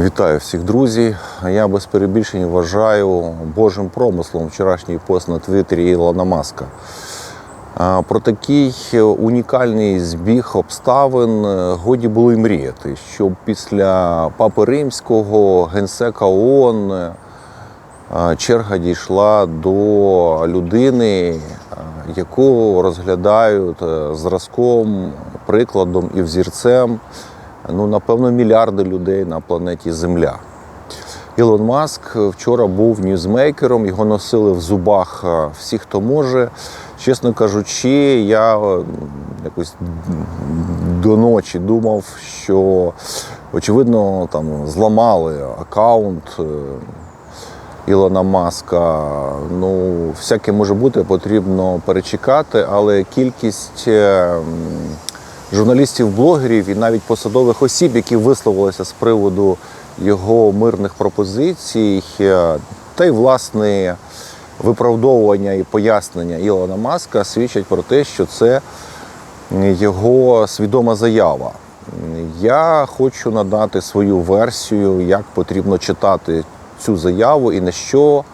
Вітаю всіх друзі. Я без перебільшень вважаю Божим промислом вчорашній пост на Твіттері Ілона Маска. Про такий унікальний збіг обставин е, годі було й мріяти, щоб після Папи Римського, генсека ООН е, черга дійшла до людини, е, яку розглядають зразком, прикладом і взірцем ну, напевно, мільярди людей на планеті Земля. Ілон Маск вчора був ньюзмейкером, його носили в зубах е, всі, хто може. Чесно кажучи, я е, якось до ночі думав, що очевидно там зламали аккаунт е, Ілона Маска. Ну, всяке може бути, потрібно перечекати, але кількість. М, журналістів-блогерів і навіть посадових осіб, які висловилися з приводу його мирних пропозицій, е, та й власне виправдовування і пояснення Ілона Маска свідчать про те, що це його свідома заява. Я хочу надати свою версію, як потрібно читати цю заяву і на що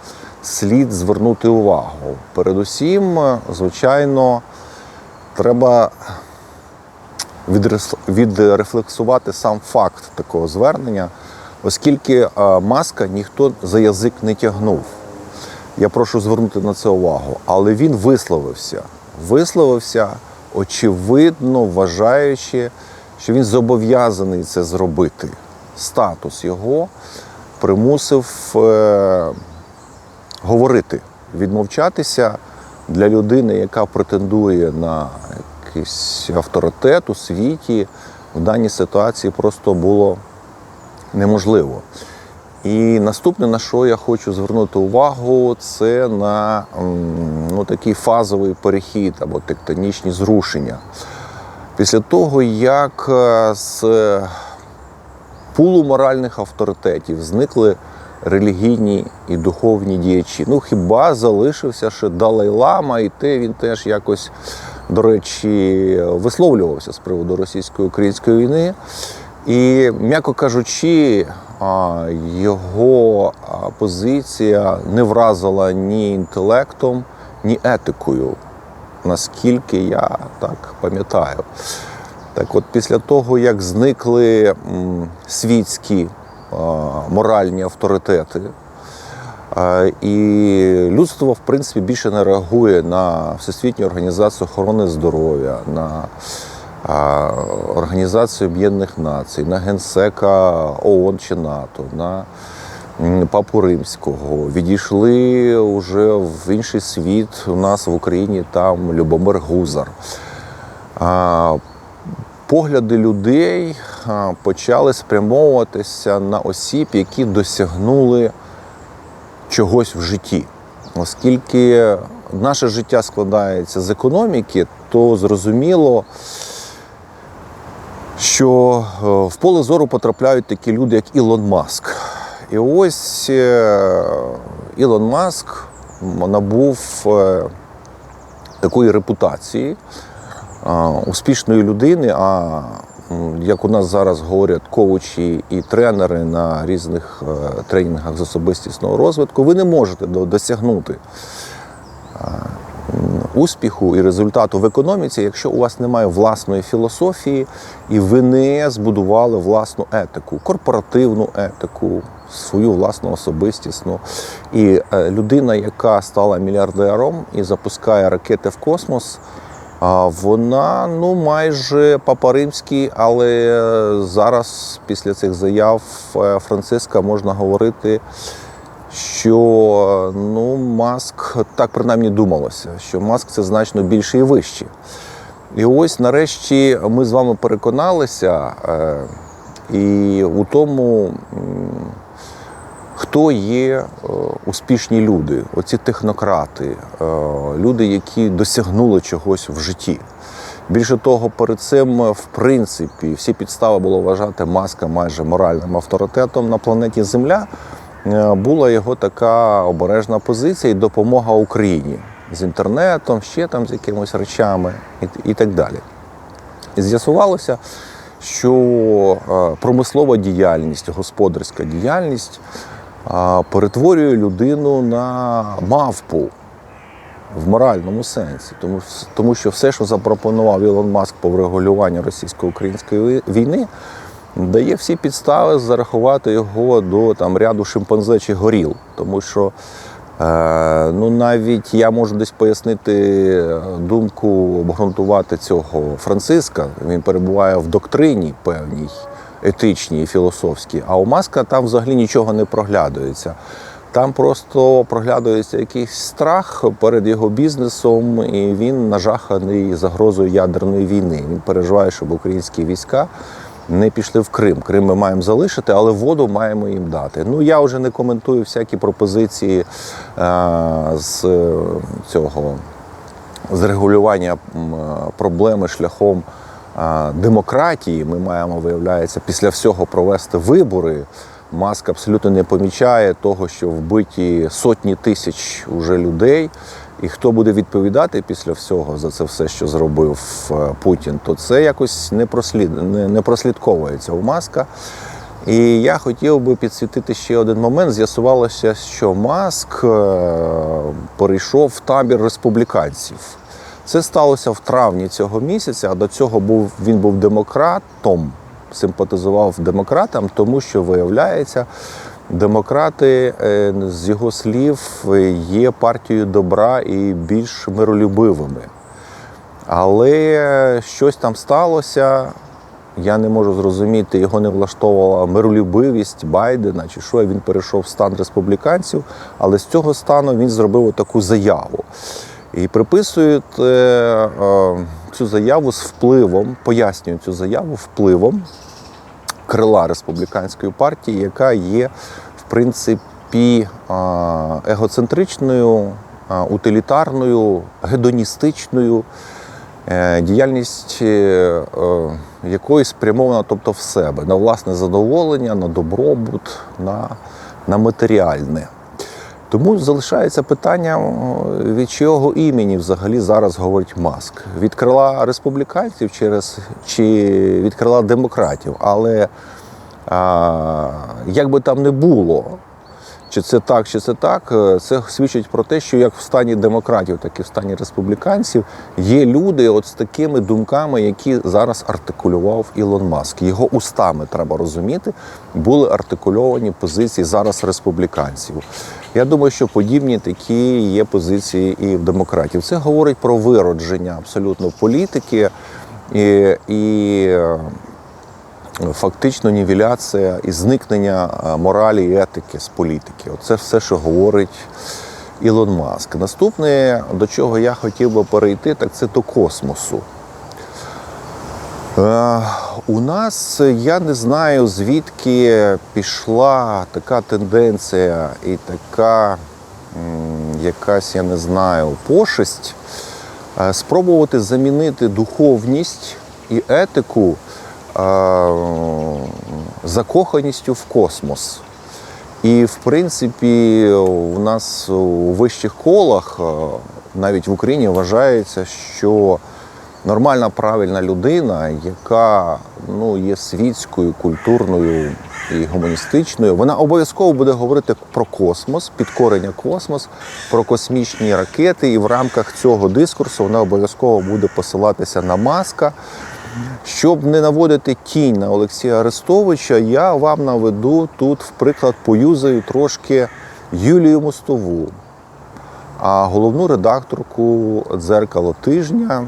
слід звернути увагу. Передусім, звичайно, треба відрефлексувати сам факт такого звернення, оскільки е, маска ніхто за язик не тягнув. Я прошу звернути на це увагу. Але він висловився. Висловився, очевидно, вважаючи, що він зобов'язаний це зробити. Статус його примусив е, говорити, відмовчатися для людини, яка претендує на якийсь авторитет у світі, в даній ситуації просто було неможливо. І наступне, на що я хочу звернути увагу, це на ну, такий фазовий перехід або тектонічні зрушення. Після того, як е, з пулу моральних авторитетів зникли релігійні і духовні діячі. Ну хіба залишився ще Далай-Лама, і те він теж якось, до речі, висловлювався з приводу російсько-української війни. І, м'яко кажучи, його позиція не вразила ні інтелектом, ні етикою, наскільки я так пам'ятаю. Так от після того, як зникли світські моральні авторитети, і людство, в принципі, більше не реагує на Всесвітню організацію охорони здоров'я, на Організацію Об'єднаних Націй, на генсека ООН чи НАТО, на Папу Римського. Відійшли вже в інший світ. У нас в Україні там Любомир Гузар. Погляди людей почали спрямовуватися на осіб, які досягнули чогось в житті. Оскільки наше життя складається з економіки, то зрозуміло, що е, в поле зору потрапляють такі люди, як Ілон Маск. І ось е, Ілон Маск набув е, такої репутації успішної людини. А як у нас зараз говорять коучі і тренери на різних е, тренінгах з особистісного розвитку, ви не можете досягнути успіху і результату в економіці, якщо у вас немає власної філософії і ви не збудували власну етику, корпоративну етику, свою власну особистісну. І е, людина, яка стала мільярдером і запускає ракети в космос. Вона ну майже папа римський, але зараз, після цих заяв е, Франциска, можна говорити, що ну, Маск так принаймні думалося, що Маск це значно більше і вище. І ось нарешті ми з вами переконалися е, і у тому. Хто є е, успішні люди, оці технократи, е, люди, які досягнули чогось в житті. Більше того, перед цим, е, в принципі, всі підстави було вважати маска майже моральним авторитетом на планеті Земля. Була його така обережна позиція і допомога Україні з інтернетом, ще там з якимись речами і, так далі. І з'ясувалося, що промислова діяльність, господарська діяльність перетворює людину на мавпу в моральному сенсі. Тому, тому що все, що запропонував Ілон Маск по врегулюванню російсько-української війни, дає всі підстави зарахувати його до там, ряду шимпанзе чи горіл. Тому що е, ну, навіть я можу десь пояснити думку, обґрунтувати цього Франциска. Він перебуває в доктрині певній, етичній і філософській, а у Маска там взагалі нічого не проглядується. Там просто проглядується якийсь страх перед його бізнесом, і він нажаханий загрозою ядерної війни. Він переживає, щоб українські війська не пішли в Крим. Крим ми маємо залишити, але воду маємо їм дати. Ну я вже не коментую всякі пропозиції е, з е, цього з регулювання м, проблеми шляхом е, демократії. Ми маємо, виявляється, після всього провести вибори. Маск абсолютно не помічає того, що вбиті сотні тисяч уже людей. І хто буде відповідати після всього за це все, що зробив е, Путін, то це якось не прослід... не, не прослідковується у Маска. І я хотів би підсвітити ще один момент. З'ясувалося, що Маск е, перейшов в табір республіканців. Це сталося в травні цього місяця, а до цього був він був демократом, симпатизував демократам, тому що виявляється, демократи е, з його слів є партією добра і більш миролюбивими. Але щось там сталося. Я не можу зрозуміти, його не влаштовувала миролюбивість Байдена чи що. Він перейшов в стан республіканців, але з цього стану він зробив таку заяву. І приписують е, е, цю заяву з впливом, пояснюють цю заяву впливом крила республіканської партії, яка є, в принципі, е, егоцентричною, утилітарною, гедоністичною. Діяльність якої спрямована тобто в себе, на власне задоволення, на добробут, на, на матеріальне. Тому залишається питання, від чого імені взагалі зараз говорить Маск: від крила республіканців через, чи від крила демократів. Але а, як би там не було, чи це так, чи це так, е, це свідчить про те, що як в стані демократів, так і в стані республіканців є люди от з такими думками, які зараз артикулював Ілон Маск. Його устами треба розуміти, були артикульовані позиції зараз республіканців. Я думаю, що подібні такі є позиції і в демократів. Це говорить про виродження абсолютно політики і, і е, фактично нівеляція і зникнення е, моралі і етики з політики. Оце все, що говорить Ілон Маск. Наступне, до чого я хотів би перейти, так це до космосу. Е, У нас я не знаю, звідки пішла така тенденція і така якась, я не знаю, пошесть е, спробувати замінити духовність і етику е, закоханістю в космос. І, в принципі, у нас у вищих колах, навіть в Україні, вважається, що нормальна, правильна людина, яка ну, є світською, культурною і гуманістичною, вона обов'язково буде говорити про космос, підкорення космос, про космічні ракети. І в рамках цього дискурсу вона обов'язково буде посилатися на маска. Щоб не наводити тінь на Олексія Арестовича, я вам наведу тут, в приклад, поюзаю трошки Юлію Мостову, а головну редакторку дзеркало тижня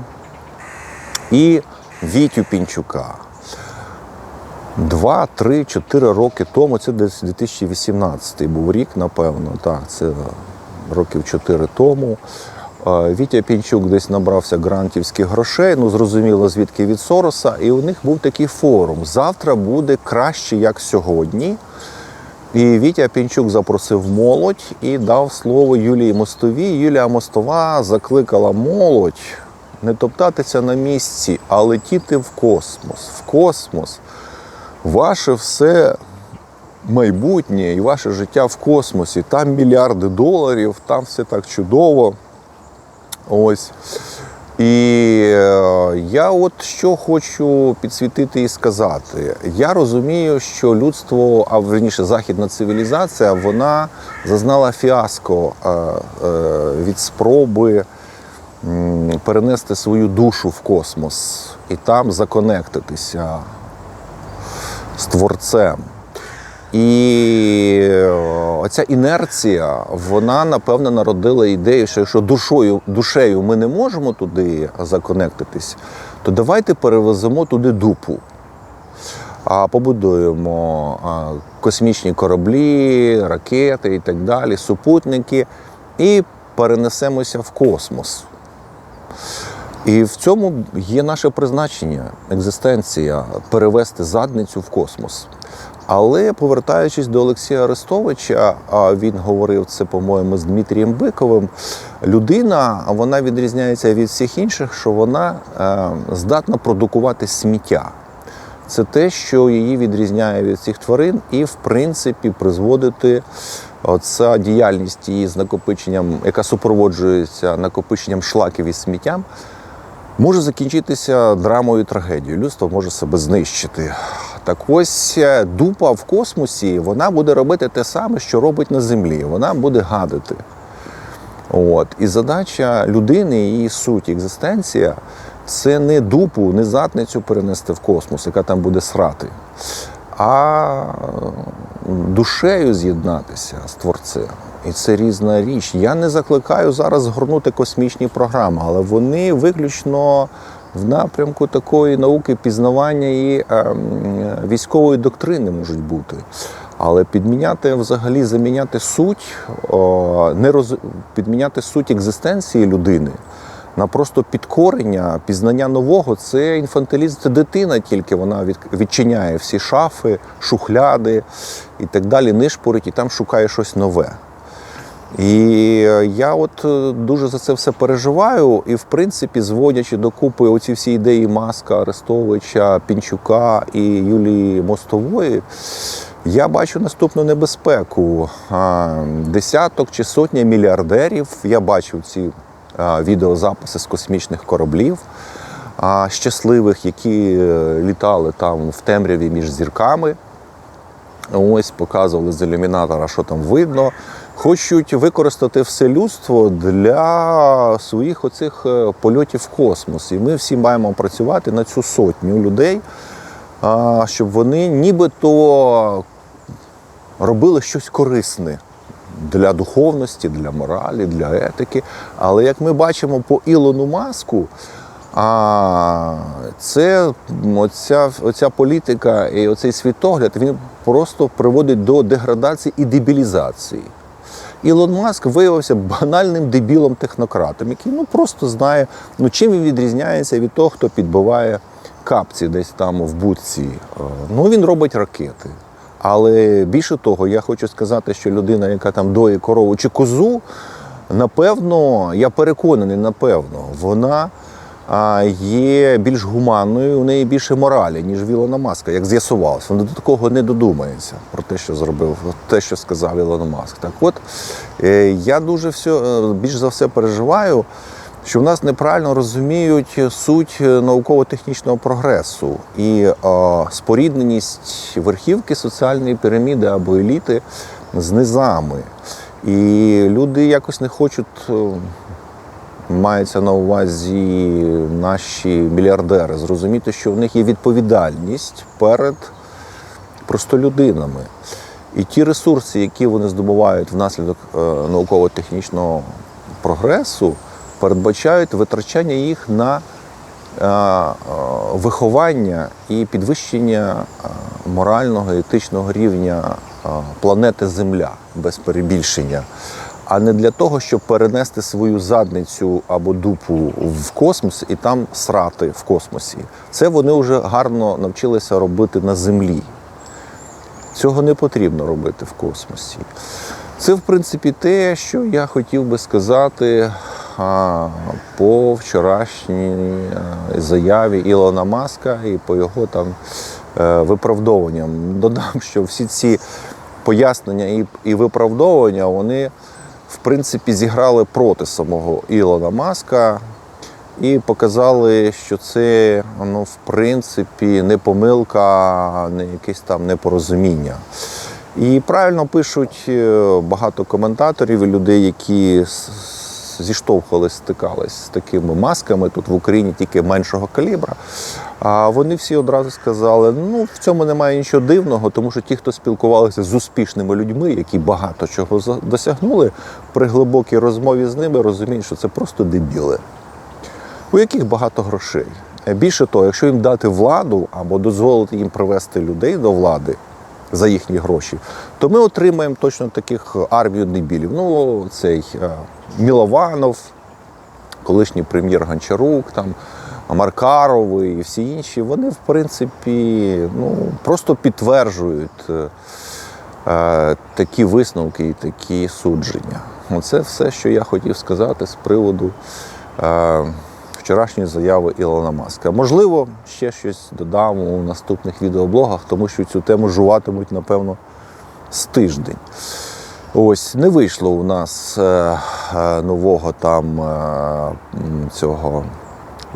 і Вітю Пінчука. Два, три, чотири роки тому, це десь 2018 був рік, напевно. Так, це років чотири тому. Е, Вітя Пінчук десь набрався грантівських грошей, ну зрозуміло, звідки від Сороса. І у них був такий форум. Завтра буде краще, як сьогодні. І Вітя Пінчук запросив молодь і дав слово Юлії Мостовій. Юлія Мостова закликала молодь не топтатися на місці, а летіти в космос. В космос. Ваше все майбутнє і ваше життя в космосі. Там мільярди доларів, там все так чудово. Ось. І е, я от що хочу підсвітити і сказати. Я розумію, що людство, а верніше західна цивілізація, вона зазнала фіаско е, е, від спроби перенести свою душу в космос і там законектитися з творцем. І е, оця інерція, вона напевно народила ідею, що якщо душою, душею ми не можемо туди законектитись, то давайте перевеземо туди дупу. А побудуємо космічні кораблі, ракети і так далі, супутники, і перенесемося в космос. І в цьому є наше призначення, екзистенція перевести задницю в космос. Але повертаючись до Олексія Арестовича, він говорив це, по-моєму, з Дмитрієм Биковим. Людина вона відрізняється від всіх інших, що вона е, здатна продукувати сміття. Це те, що її відрізняє від всіх тварин, і, в принципі, призводити оця діяльність її з накопиченням, яка супроводжується накопиченням шлаків і сміттям, може закінчитися драмою і трагедією. Людство може себе знищити. Так ось е, дупа в космосі вона буде робити те саме, що робить на землі. Вона буде гадити. От. І задача людини, її суть, екзистенція це не дупу, не задницю перенести в космос, яка там буде срати, а душею з'єднатися з творцем. І це різна річ. Я не закликаю зараз згорнути космічні програми, але вони виключно в напрямку такої науки пізнавання і ем, військової доктрини можуть бути. Але підміняти взагалі заміняти суть, не роз... підміняти суть екзистенції людини на просто підкорення, пізнання нового це інфантилізм, це дитина тільки вона відчиняє всі шафи, шухляди і так далі, нишпорить і там шукає щось нове. І я от е, дуже за це все переживаю. І, в принципі, зводячи докупи оці всі ідеї Маска, Арестовича, Пінчука і Юлії Мостової, я бачу наступну небезпеку. Десяток чи сотня мільярдерів. Я бачив ці відеозаписи з космічних кораблів. Щасливих, які е, літали там в темряві між зірками. Ось показували з ілюмінатора, що там видно. Хочуть використати все людство для своїх оцих е, польотів в космос. І ми всі маємо працювати на цю сотню людей, щоб вони нібито робили щось корисне для духовності, для моралі, для етики. Але як ми бачимо по Ілону Маску, а це оця, оця політика і оцей світогляд він просто приводить до деградації і дебілізації. Ілон Маск виявився банальним дебілом-технократом, який ну просто знає, ну чим він відрізняється від того, хто підбиває капці десь там в будці. Е, Ну він робить ракети. Але більше того, я хочу сказати, що людина, яка там доє корову чи козу, напевно, я переконаний, напевно, вона є більш гуманною, у неї більше моралі, ніж в Ілона Маска, як з'ясувалося. Вона до такого не додумається про те, що зробив, те, що сказав Ілон Маск. Так от е, я дуже все, більш за все переживаю. Що в нас неправильно розуміють суть науково-технічного прогресу і е, спорідненість верхівки соціальної піраміди або еліти з низами. І люди якось не хочуть, е, мається на увазі наші мільярдери, зрозуміти, що в них є відповідальність перед простолюдинами. І ті ресурси, які вони здобувають внаслідок е, науково-технічного прогресу, передбачають витрачання їх на е, виховання і підвищення е, морального і етичного рівня е, планети Земля без перебільшення, а не для того, щоб перенести свою задницю або дупу в космос і там срати в космосі. Це вони вже гарно навчилися робити на землі. Цього не потрібно робити в космосі. Це, в принципі, те, що я хотів би сказати по вчорашній заяві Ілона Маска і по його там е, виправдовуванням. Додам, що всі ці пояснення і, і виправдовування, вони, в принципі, зіграли проти самого Ілона Маска. і показали, що це ну, в принципі не помилка, не якесь там непорозуміння. І правильно пишуть е, багато коментаторів і людей, які зіштовхувались, стикались з такими масками тут в Україні тільки меншого калібра. А вони всі одразу сказали: ну в цьому немає нічого дивного, тому що ті, хто спілкувалися з успішними людьми, які багато чого досягнули, при глибокій розмові з ними розуміють, що це просто дебіли, у яких багато грошей. Більше того, якщо їм дати владу або дозволити їм привести людей до влади за їхні гроші, то ми отримаємо точно таких армію дебілів. Ну, цей е, Мілованов, колишній прем'єр Гончарук, там Маркаров і всі інші, вони в принципі ну, просто підтверджують е, е, такі висновки і такі судження. Оце все, що я хотів сказати з приводу е, вчорашньої заяви Ілона Маска. Можливо, ще щось додам у наступних відеоблогах, тому що цю тему жуватимуть, напевно, з тиждень. Ось не вийшло у нас е, е, нового там е, цього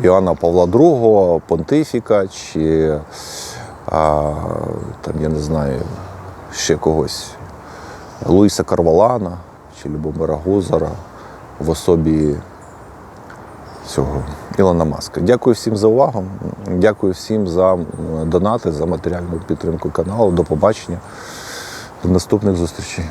Іоанна Павла II, понтифіка, чи там, я не знаю, ще когось Луїса Карвалана чи Любомира Гузара в особі цього Ілона Маска. Дякую всім за увагу. Дякую всім за донати, за матеріальну підтримку каналу. До побачення. До наступних зустрічей.